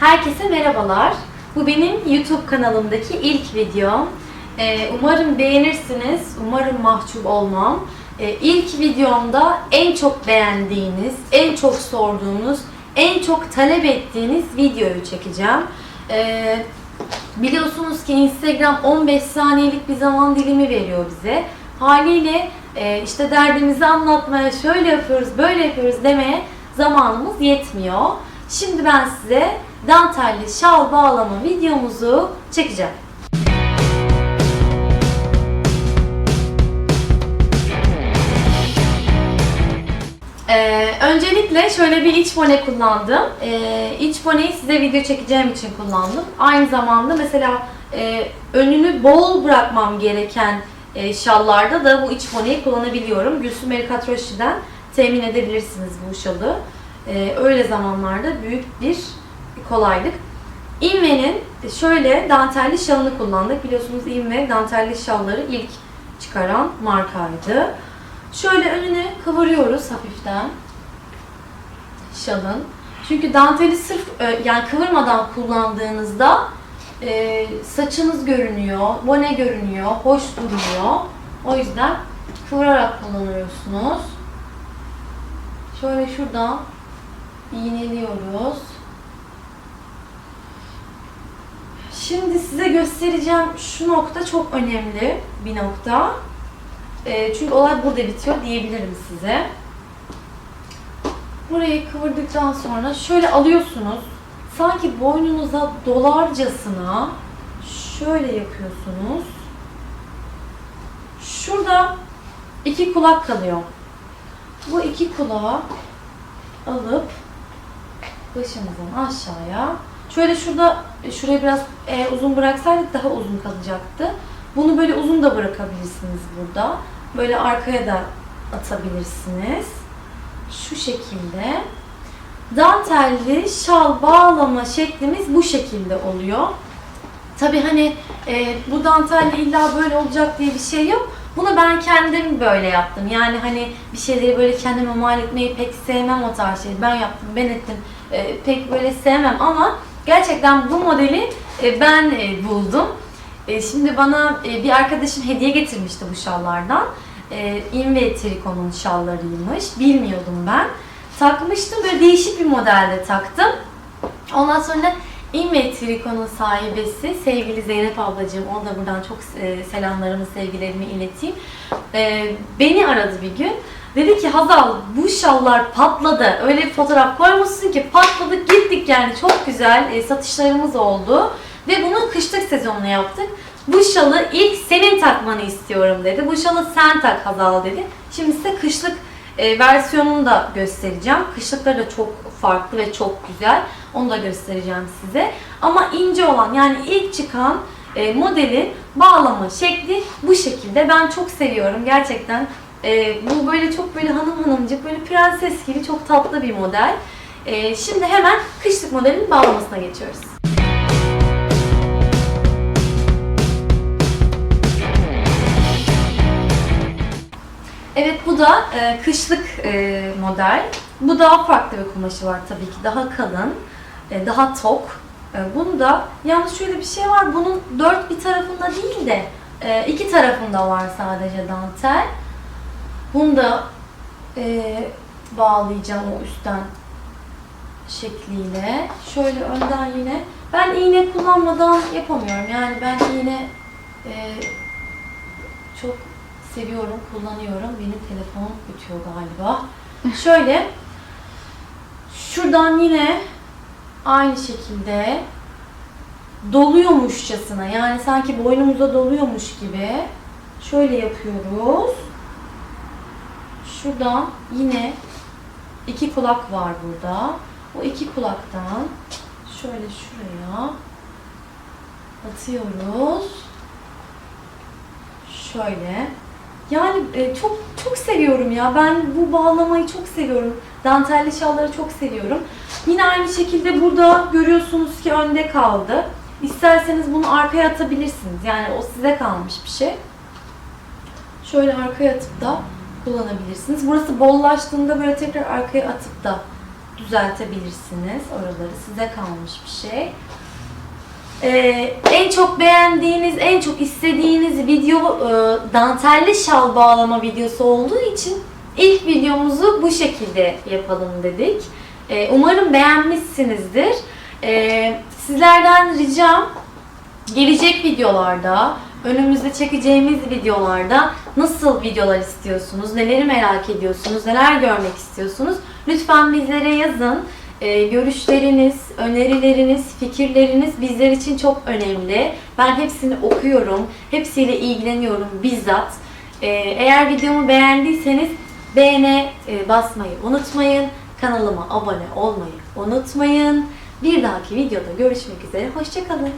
Herkese merhabalar. Bu benim YouTube kanalımdaki ilk videom. Ee, umarım beğenirsiniz. Umarım mahcup olmam. Ee, ilk videomda en çok beğendiğiniz, en çok sorduğunuz, en çok talep ettiğiniz videoyu çekeceğim. Ee, biliyorsunuz ki Instagram 15 saniyelik bir zaman dilimi veriyor bize. Haliyle e, işte derdimizi anlatmaya, şöyle yapıyoruz, böyle yapıyoruz demeye zamanımız yetmiyor. Şimdi ben size dantelli şal bağlama videomuzu çekeceğim. Ee, öncelikle şöyle bir iç bone kullandım. Ee, iç boneyi size video çekeceğim için kullandım. Aynı zamanda mesela e, önünü bol bırakmam gereken e, şallarda da bu iç boneyi kullanabiliyorum. Gülsüm Erikatroşi'den temin edebilirsiniz bu şalı. Ee, öyle zamanlarda büyük bir kolaylık. Inve'nin şöyle dantelli şalını kullandık. Biliyorsunuz Inve dantelli şalları ilk çıkaran markaydı. Şöyle önüne kıvırıyoruz hafiften şalın. Çünkü danteli sırf e, yani kıvırmadan kullandığınızda e, saçınız görünüyor, bone görünüyor, hoş duruyor. O yüzden kıvırarak kullanıyorsunuz. Şöyle şuradan iğneliyoruz. Şimdi size göstereceğim şu nokta çok önemli bir nokta. E, çünkü olay burada bitiyor diyebilirim size. Burayı kıvırdıktan sonra şöyle alıyorsunuz. Sanki boynunuza dolarcasına şöyle yapıyorsunuz. Şurada iki kulak kalıyor. Bu iki kulağı alıp başımızdan aşağıya şöyle şurada şurayı biraz eğer uzun bıraksaydık daha uzun kalacaktı. Bunu böyle uzun da bırakabilirsiniz burada. Böyle arkaya da atabilirsiniz. Şu şekilde. Dantelli şal bağlama şeklimiz bu şekilde oluyor. Tabi hani e, bu dantelli illa böyle olacak diye bir şey yok. Bunu ben kendim böyle yaptım. Yani hani bir şeyleri böyle kendime mal etmeyi pek sevmem o tarz şey. Ben yaptım, ben ettim. E, pek böyle sevmem ama gerçekten bu modeli e, ben e, buldum. E, şimdi bana e, bir arkadaşım hediye getirmişti bu şallardan. E, Inve Trico'nun şallarıymış. Bilmiyordum ben. Takmıştım. Böyle değişik bir modelde taktım. Ondan sonra Trico'nun sahibesi sevgili Zeynep ablacığım. Ona da buradan çok e, selamlarımı, sevgilerimi ileteyim. E, beni aradı bir gün. Dedi ki Hazal bu şallar patladı. Öyle bir fotoğraf koymuşsun ki patladık gittik yani çok güzel e, satışlarımız oldu. Ve bunu kışlık sezonuna yaptık. Bu şalı ilk senin takmanı istiyorum dedi. Bu şalı sen tak Hazal dedi. Şimdi size kışlık e, versiyonunu da göstereceğim. Kışlıkları da çok farklı ve çok güzel. Onu da göstereceğim size. Ama ince olan yani ilk çıkan e, modelin bağlama şekli bu şekilde. Ben çok seviyorum gerçekten. E, bu böyle çok böyle hanım hanımcık böyle prenses gibi çok tatlı bir model. E, şimdi hemen kışlık modelin bağlamasına geçiyoruz. Evet bu da e, kışlık e, model. Bu daha farklı bir kumaşı var tabii ki. Daha kalın, e, daha tok. E, bunu da yalnız şöyle bir şey var. Bunun dört bir tarafında değil de e, iki tarafında var sadece dantel. Bunu da e, bağlayacağım o üstten şekliyle. Şöyle önden yine. Ben iğne kullanmadan yapamıyorum. Yani ben iğne e, çok seviyorum, kullanıyorum. Benim telefon bitiyor galiba. Şöyle şuradan yine aynı şekilde doluyormuşçasına yani sanki boynumuza doluyormuş gibi şöyle yapıyoruz. Şuradan yine iki kulak var burada. O iki kulaktan şöyle şuraya atıyoruz. Şöyle. Yani e, çok çok seviyorum ya. Ben bu bağlamayı çok seviyorum. Dantelli şalları çok seviyorum. Yine aynı şekilde burada görüyorsunuz ki önde kaldı. İsterseniz bunu arkaya atabilirsiniz. Yani o size kalmış bir şey. Şöyle arkaya atıp da kullanabilirsiniz. Burası bollaştığında böyle tekrar arkaya atıp da düzeltebilirsiniz. Oraları size kalmış bir şey. Ee, en çok beğendiğiniz, en çok istediğiniz video e, dantelli şal bağlama videosu olduğu için ilk videomuzu bu şekilde yapalım dedik. Ee, umarım beğenmişsinizdir. Ee, sizlerden ricam gelecek videolarda, önümüzde çekeceğimiz videolarda nasıl videolar istiyorsunuz, neleri merak ediyorsunuz, neler görmek istiyorsunuz? Lütfen bizlere yazın. Ee, görüşleriniz, önerileriniz, fikirleriniz bizler için çok önemli. Ben hepsini okuyorum, hepsiyle ilgileniyorum bizzat. Ee, eğer videomu beğendiyseniz beğene e, basmayı unutmayın. Kanalıma abone olmayı unutmayın. Bir dahaki videoda görüşmek üzere. Hoşçakalın.